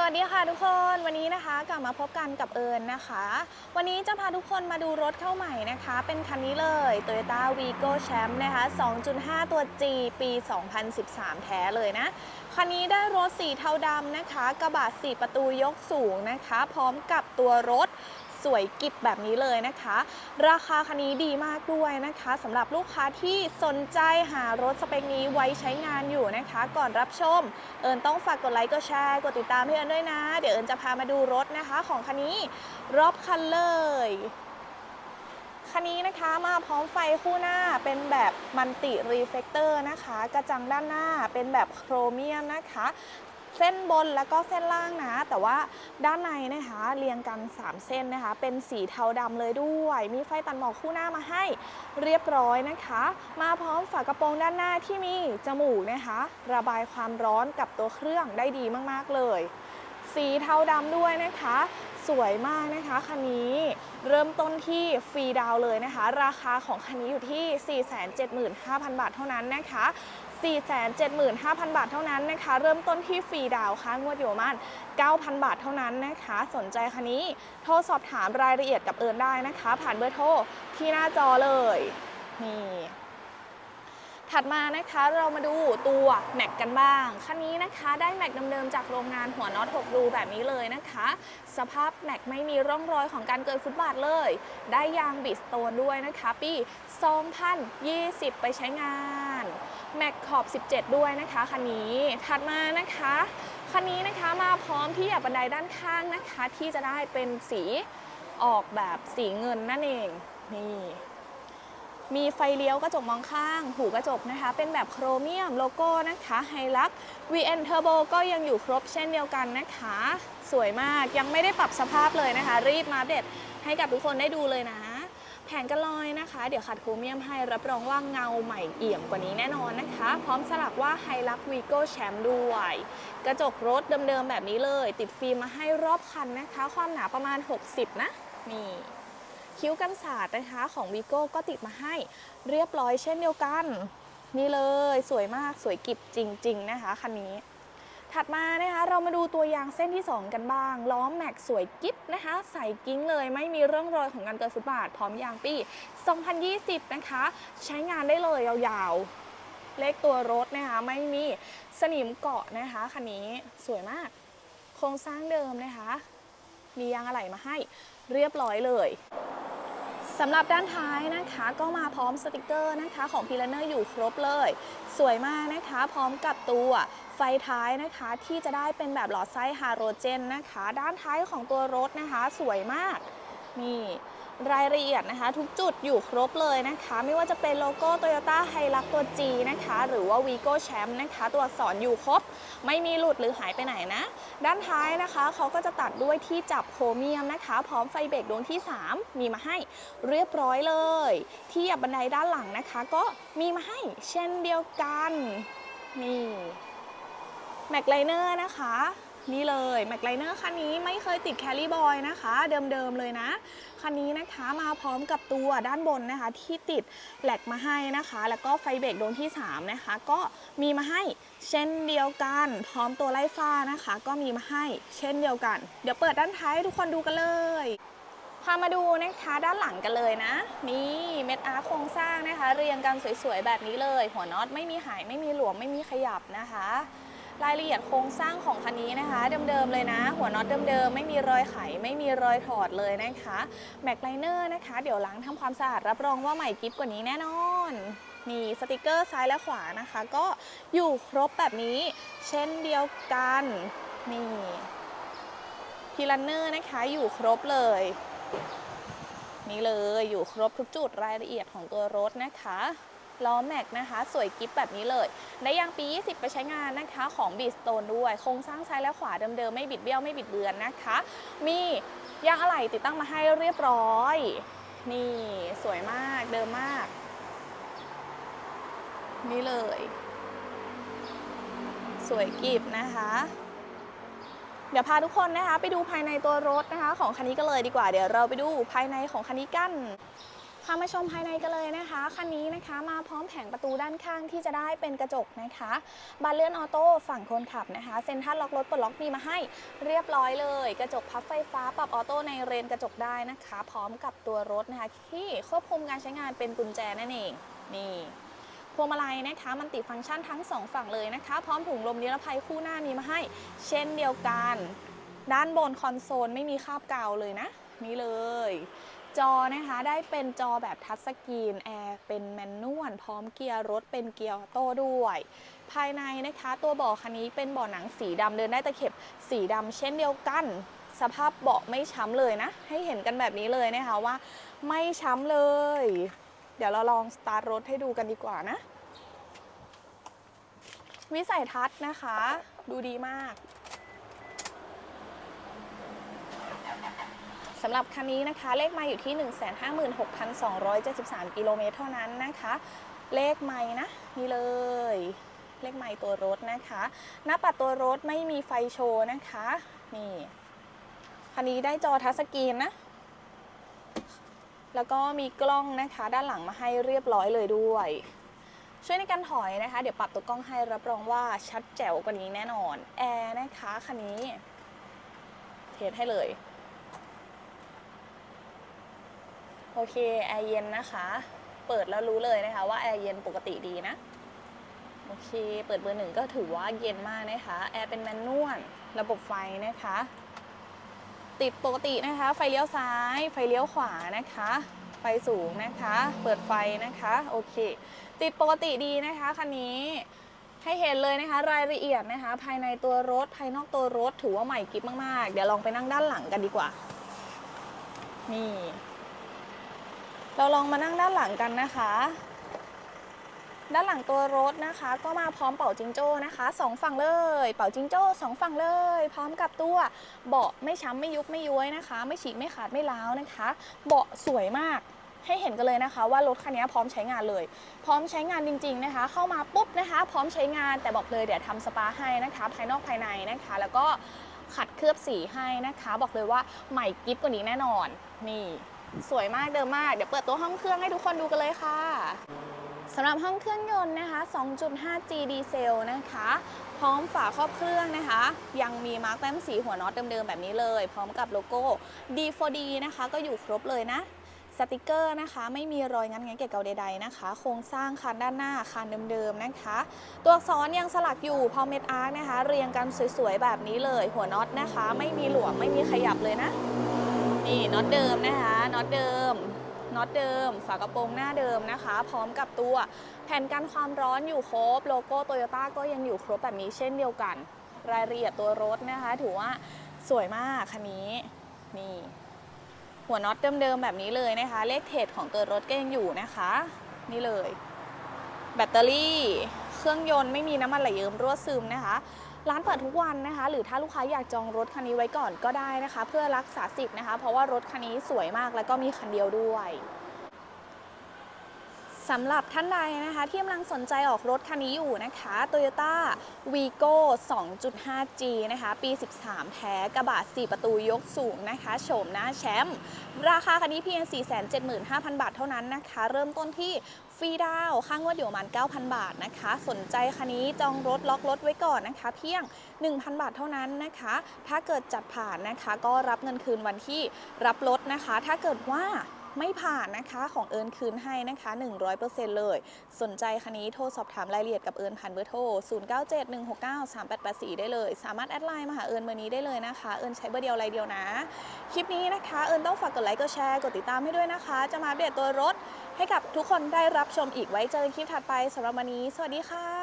สวัสดีค่ะทุกคนวันนี้นะคะกลับมาพบกันกับเอิญนะคะ วันนี้จะพาทุกคนมาดูรถเข้าใหม่นะคะ เป็นคันนี้เลย Toyota Vigo Champ นะคะ 2.5 ตัว G ปี 2013 แท้เลยนะ คันนี้ได้รถสีเทาดำนะคะ กระบะสีประตูยกสูงนะคะ พร้อมกับตัวรถสวยกิบแบบนี้เลยนะคะ ราคาคันนี้ดีมากด้วยนะคะสำหรับลูกค้าที่สนใจหารถสเปคนี้ไว้ใช้งานอยู่นะคะ ก่อนรับชม เอิญต้องฝากกดไลค์กดแชร์กดติดตามให้เอิญด้วยนะ เดี๋ยวเอิญจะพามาดูรถนะคะ ของคันนี้รอบคันเลยคันนี้นะคะมาพร้อมไฟคู่หน้าเป็นแบบมันติรีเฟกเตอร์นะคะ กระจังด้านหน้าเป็นแบบโครเมียมนะคะ เส้นบนแล้วก็เส้นล่างนะ แต่ว่าด้านในนะคะเรียงกัน 3 เส้นนะคะ เป็นสีเทาดำเลยด้วย มีไฟตัดหมอกคู่หน้ามาให้เรียบร้อยนะคะ มาพร้อมฝากระโปรงด้านหน้าที่มีจมูกนะคะ ระบายความร้อนกับตัวเครื่องได้ดีมากๆเลย สีเทาดำด้วยนะคะ สวยมากนะคะคันนี้เริ่มต้นที่ฟรีดาวเลยนะคะ ราคาของคันนี้อยู่ที่ 475,000 บาทเท่านั้นนะคะ475,000 บาทเท่านั้นนะคะ เริ่มต้นที่ฟรีดาวค่ะงวดอยู่มาณ9,000 บาทเท่านั้นนะคะ สนใจคันนี้โทรสอบถามรายละเอียดกับเอิญได้นะคะ ผ่านเบอร์โทรที่หน้าจอเลยนี่ ถัดมานะคะเรามาดูตัวแม็กกันบ้าง คันนี้นะคะได้แม็กเดิมๆจากโรงงานหัวน็อต6รูแบบนี้เลยนะคะ สภาพแม็กไม่มีร่องรอยของการเกิดฟุตบาทเลย ได้ยางบิสโตนด้วยนะคะ ปี 2020 ไปใช้งานแม็กขอบ 17 ด้วยนะคะคันนี้ถัดมานะคะคันนี้นะคะมาพร้อมที่บันไดด้านข้างนะคะ ที่จะได้เป็นสีออกแบบสีเงินนั่นเองนี่ มีไฟเลี้ยวกระจกมองข้าง หูกระจกนะคะ เป็นแบบโครเมียมโลโก้นะคะไฮลัก VN Turbo ก็ยังอยู่ครบเช่นเดียวกันนะคะ สวยมากยังไม่ได้ปรับสภาพเลยนะคะ รีบมาอัปเดให้กับทุกคนได้ดูเลยนะแผงกันลอยนะคะ เดี๋ยวขัดโครเมียมให้รับรองว่าเงาใหม่เอี่ยมกว่านี้แน่นอนนะคะ พร้อมสลักว่าไฮลักวีโก้แชมป์ด้วย กระจกรถเดิมๆแบบนี้เลย ติดฟิล์มมาให้รอบคันนะคะ ความหนาประมาณ 60 นะ นี่ คิ้วกันศาสตร์นะคะของวีโก้ก็ติดมาให้เรียบร้อยเช่นเดียวกัน นี่เลยสวยมากสวยกิบจริง ๆ นะคะคันนี้ ถัดมานะคะเรามาดูตัวยางเส้นที่ 2 กันบ้าง ล้อแม็กสวยกิ๊บนะคะ ใส่กิ้งเลยไม่มีเรื่องรอยของการเกิดฟุตบาทพร้อมยางปี 2020 นะคะ ใช้งานได้เลยยาวๆ เลขตัวรถนะคะไม่มีสนิมเกาะนะคะคันนี้สวยมาก โครงสร้างเดิมนะคะมียางอะไหล่มาให้เรียบร้อยเลย สำหรับด้านท้ายนะคะ ก็มาพร้อมสติกเกอร์นะคะของพีลเนอร์อยู่ครบเลย สวยมากนะคะ พร้อมกับตัวไฟท้ายนะคะที่จะได้เป็นแบบหลอดไส้ฮาโรเจนนะคะ ด้านท้ายของตัวรถนะคะ สวยมากนี่ รายละเอียดนะคะ ทุกจุดอยู่ครบเลยนะคะ ไม่ว่าจะเป็นโลโก้ Toyota h i l u x ตัว G นะคะ หรือว่า Vigo Champ นะคะ ตัวอักษรอยู่ครบ ไม่มีหลุดหรือหายไปไหนนะ ด้านท้ายนะคะเขาก็จะตัดด้วยที่จับโครเมียมนะคะ พร้อมไฟเบรกดวงที่ 3 มีมาให้เรียบร้อยเลย ที่หยับบันไดด้านหลังนะคะ ก็มีมาให้เช่นเดียวกัน นี่แม็กไลเนอร์นะคะ นี่เลยแม็กไลเนอร์คันนี้ไม่เคยติดแคลรี่บอยนะคะ เดิมๆเลยนะ คันนี้นะคะมาพร้อมกับตัวด้านบนนะคะ ที่ติดแหลกมาให้นะคะ แล้วก็ไฟเบรกดวงที่ 3 นะคะ ก็มีมาให้เช่นเดียวกัน พร้อมตัวไล่ฟ้านะคะ ก็มีมาให้เช่นเดียวกัน เดี๋ยวเปิดด้านท้ายให้ทุกคนดูกันเลยพามาดูนะคะด้านหลังกันเลยนะ นี่เม็ดอาร์โครงสร้างนะคะ เรียงกันสวยๆแบบนี้เลย หัวน็อตไม่มีหายไม่มีหลวมไม่มีขยับนะคะ รายละเอียดโครงสร้างของคันนี้นะคะ เดิมๆเลยนะ หัวน็อตเดิมๆไม่มีรอยไข ไม่มีรอยถอดเลยนะคะแม็กไลเนอร์นะคะ เดี๋ยวล้างทำความสะอาดรับรองว่าใหม่กิฟกว่านี้แน่นอนนี่สติกเกอร์ซ้ายและขวานะคะ ก็อยู่ครบแบบนี้เช่นเดียวกันนี่พีลันเนอร์นะคะอยู่ครบเลย นี่เลยอยู่ครบทุกจุดรายละเอียดของตัวรถนะคะ ล้อแม็กนะคะ สวยกิฟแบบนี้เลยได้ยางปี 20 ไปใช้งานนะคะของบีสโตนด้วย โครงสร้างซ้ายและขวาเดิมๆ ไม่บิดเบี้ยวไม่บิดเบือนนะคะ มียางอะไหล่ติดตั้งมาให้เรียบร้อย นี่สวยมากเดิมมาก นี่เลย สวยกิบนะคะเดี๋ยวพาทุกคนนะคะไปดูภายในตัวรถนะคะ ของคันนี้กันเลยดีกว่าเดี๋ยวเราไปดูภายในของคันนี้กัน พามาชมภายในกันเลยนะคะ คันนี้นะคะมาพร้อมแผงประตูด้านข้างที่จะได้เป็นกระจกนะคะ บานเลื่อนออโต้ฝั่งคนขับนะคะ เซ็นทรัลล็อกรถปลดล็อกมีมาให้เรียบร้อยเลย กระจกพับไฟฟ้าปรับออโต้ในเรนกระจกได้นะคะ พร้อมกับตัวรถนะคะที่ควบคุมการใช้งานเป็นกุญแจนั่นเอง นี่พวงมาลัยนะคะมันติฟังก์ชันทั้งสองฝั่งเลยนะคะ พร้อมถุงลมนิรภัยคู่หน้ามีมาให้ เช่นเดียวกัน ด้านบนคอนโซลไม่มีคาบกาวเลยนะ นี่เลย จอนะคะ ได้เป็นจอแบบทัชสกรีนแอร์เป็นแมนนวลพร้อมเกียร์รถเป็นเกียร์โต้ด้วย ภายในนะคะตัวเบาะคันนี้เป็นเบาะหนังสีดำเดินได้ตะเข็บสีดำเช่นเดียวกัน สภาพเบาะไม่ช้ำเลยนะ ให้เห็นกันแบบนี้เลยนะคะว่าไม่ช้ำเลย เดี๋ยวเราลองสตาร์ทรถให้ดูกันดีกว่านะ วิสัยทัศน์นะคะ ดูดีมาก สำหรับคันนี้นะคะ เลขไมาอยู่ที่ 156,273 กิโลเมตรเท่านั้นนะคะ เลขไม้นะนี่เลย เลขไม้ตัวรถนะคะ หน้าปัดตัวรถไม่มีไฟโชว์นะคะ นี่คันนี้ได้จอทัชสกรีนนะแล้วก็มีกล้องนะคะด้านหลังมาให้เรียบร้อยเลยด้วย ช่วยในการถอยนะคะ เดี๋ยวปรับตัวกล้องให้รับรองว่าชัดแจ๋วกว่านี้แน่นอน แอร์นะคะคันนี้ เทสให้เลย โอเคแอร์เย็นนะคะ เปิดแล้วรู้เลยนะคะว่าแอร์เย็นปกติดีนะ โอเค เปิดเบอร์หนึ่งก็ถือว่าเย็นมากนะคะ แอร์เป็นแมนนวล ระบบไฟนะคะ ติดปกตินะคะ ไฟเลี้ยวซ้าย ไฟเลี้ยวขวานะคะ ไฟสูงนะคะ เปิดไฟนะคะ โอเค ติดปกติดีนะคะคันนี้ให้เห็นเลยนะคะรายละเอียดนะคะ ภายในตัวรถภายนอกตัวรถถือว่าใหม่กิ๊บมาก ๆ เดี๋ยวลองไปนั่งด้านหลังกันดีกว่า นี่ เราลองมานั่งด้านหลังกันนะคะ ด้านหลังตัวรถนะคะ ก็มาพร้อมเป่าจิงโจ้นะคะสองฝั่งเลย เป่าจิงโจ้สองฝั่งเลย พร้อมกับตัวเบาะไม่ช้ำไม่ยุบไม่ย้วยนะคะ ไม่ฉีกไม่ขาดไม่ร้าวนะคะ เบาะสวยมากให้เห็นกันเลยนะคะว่ารถคันนี้พร้อมใช้งานเลย พร้อมใช้งานจริง ๆนะคะ เข้ามาปุ๊บนะคะ พร้อมใช้งานแต่บอกเลยเดี๋ยวทำสปาให้นะคะ ภายนอกภายในนะคะ แล้วก็ขัดเคลือบสีให้นะคะ บอกเลยว่าใหม่กิฟต์กว่านี้แน่นอนนี่ สวยมากเดิมมาก เดี๋ยวเปิดตัวห้องเครื่องให้ทุกคนดูกันเลยค่ะสำหรับห้องเครื่องยนต์นะคะ 2.5G ดีเซลนะคะ พร้อมฝาครอบเครื่องนะคะ ยังมีมาร์กแต้มสีหัวน็อตเดิมๆแบบนี้เลย พร้อมกับโลโก้ D4D นะคะ ก็อยู่ครบเลยนะสติกเกอร์นะคะ ไม่มีรอยงันงันเกะเกาใดๆนะคะ โครงสร้างคันด้านหน้าคันเดิมๆนะคะ ตัวอักษรยังสลักอยู่พอเม็ดอาร์คนะคะ เรียงกันสวยๆแบบนี้เลย หัวน็อตนะคะ ไม่มีหลวมไม่มีขยับเลยนะ นี่น็อตเดิมนะคะน็อตเดิมน็อตเดิม ฝากระโปรงหน้าเดิมนะคะ พร้อมกับตัวแผ่นกันความร้อนอยู่ครบ โลโก้โตโยต้าก็ยังอยู่ครบแบบนี้เช่นเดียวกัน รายละเอียดตัวรถนะคะ ถือว่าสวยมากคันนี้นี่หัวน็อตเดิมๆแบบนี้เลยนะคะ เลขเทรดของตัวรถก็ยังอยู่นะคะ นี่เลย แบตเตอรี่ เครื่องยนต์ไม่มีน้ำมันไหลเยิ้มรั่วซึมนะคะ ร้านเปิดทุกวันนะคะ หรือถ้าลูกค้าอยากจองรถคันนี้ไว้ก่อนก็ได้นะคะ เพื่อรักษาสิทธิ์นะคะ เพราะว่ารถคันนี้สวยมากแล้วก็มีคันเดียวด้วย สำหรับท่านใดนะคะที่กำลังสนใจออกรถคันนี้อยู่นะคะ Toyota Vigo 2.5G นะคะ ปี 13 แท้กระบะ 4 ประตูยกสูงนะคะโฉมหน้าแชมป์ราคาคันนี้เพียง 475,000 บาทเท่านั้นนะคะ เริ่มต้นที่ฟรีดาวค่างวดอยู่ประมาณ 9,000 บาทนะคะ สนใจคันนี้จองรถล็อกรถไว้ก่อนนะคะ เพียง 1,000 บาทเท่านั้นนะคะ ถ้าเกิดจัดผ่านนะคะ ก็รับเงินคืนวันที่รับรถนะคะ ถ้าเกิดว่า ไม่ผ่านนะคะของเอิญคืนให้นะคะ 100%เลย สนใจคันนี้โทรสอบถามรายละเอียดกับเอิญผ่านเบอร์โทร 0971693884 ได้เลย สามารถแอดไลน์มาหาเอิญเบอร์นี้ได้เลยนะคะ เอิญใช้เบอร์เดียวรายเดียวนะ คลิปนี้นะคะ เอิญต้องฝากกดไลค์กดแชร์กดติดตามให้ด้วยนะคะ จะมาอัปเดตตัวรถให้กับทุกคนได้รับชมอีกไว้เจอกันคลิปถัดไปสำหรับวันนี้ สวัสดีค่ะ